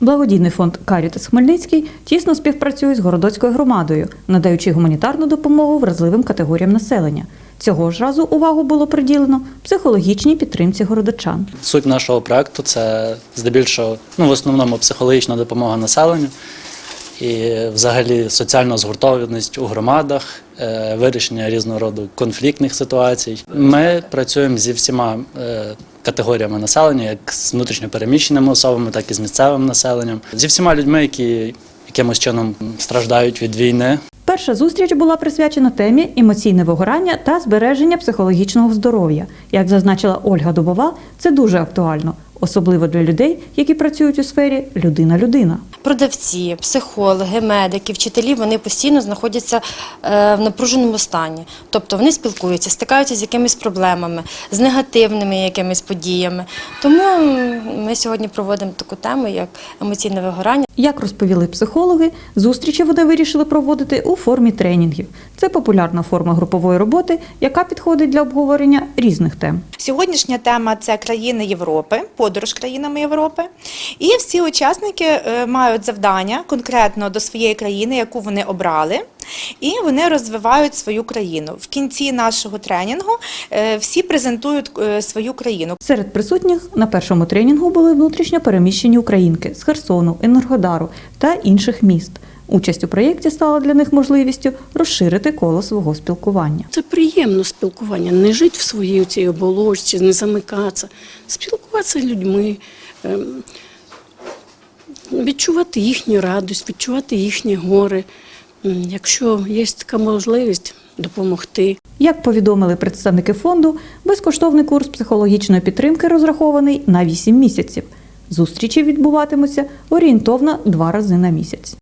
Благодійний фонд Карітас Хмельницький тісно співпрацює з городоцькою громадою, надаючи гуманітарну допомогу вразливим категоріям населення. Цього ж разу увагу було приділено психологічній підтримці городочан. Суть нашого проекту це здебільшого, ну в основному психологічна допомога населенню і взагалі соціальна згуртованість у громадах, вирішення різного роду конфліктних ситуацій. Ми працюємо зі всіма е, категоріями населення, як з внутрішньопереміщеними особами, так і з місцевим населенням, зі всіма людьми, які якимось чином страждають від війни. Перша зустріч була присвячена темі емоційне вигорання та збереження психологічного здоров'я. Як зазначила Ольга Дубова, це дуже актуально, особливо для людей, які працюють у сфері людина-людина. Продавці, психологи, медики, вчителі вони постійно знаходяться е, в напруженому стані. Тобто вони спілкуються, стикаються з якимись проблемами, з негативними якимись подіями. Тому ми сьогодні проводимо таку тему, як емоційне вигорання. Як розповіли психологи, зустрічі вони вирішили проводити у формі тренінгів. Це популярна форма групової роботи, яка підходить для обговорення різних тем. Сьогоднішня тема це країни Європи, подорож країнами Європи. І всі учасники е, мають завдання конкретно до своєї країни, яку вони обрали, і вони розвивають свою країну. В кінці нашого тренінгу е, всі презентують е, свою країну. Серед присутніх на першому тренінгу були внутрішньо переміщені українки з Херсону, Енергодару та інших міст. Участь у проєкті стала для них можливістю розширити коло свого спілкування. Це приємно спілкування, не жити в своїй цій оболочці, не замикатися, спілкуватися з людьми, ем, відчувати їхню радість, відчувати їхні гори. Якщо є така можливість допомогти. Як повідомили представники фонду, безкоштовний курс психологічної підтримки розрахований на 8 місяців. Зустрічі відбуватимуться орієнтовно два рази на місяць.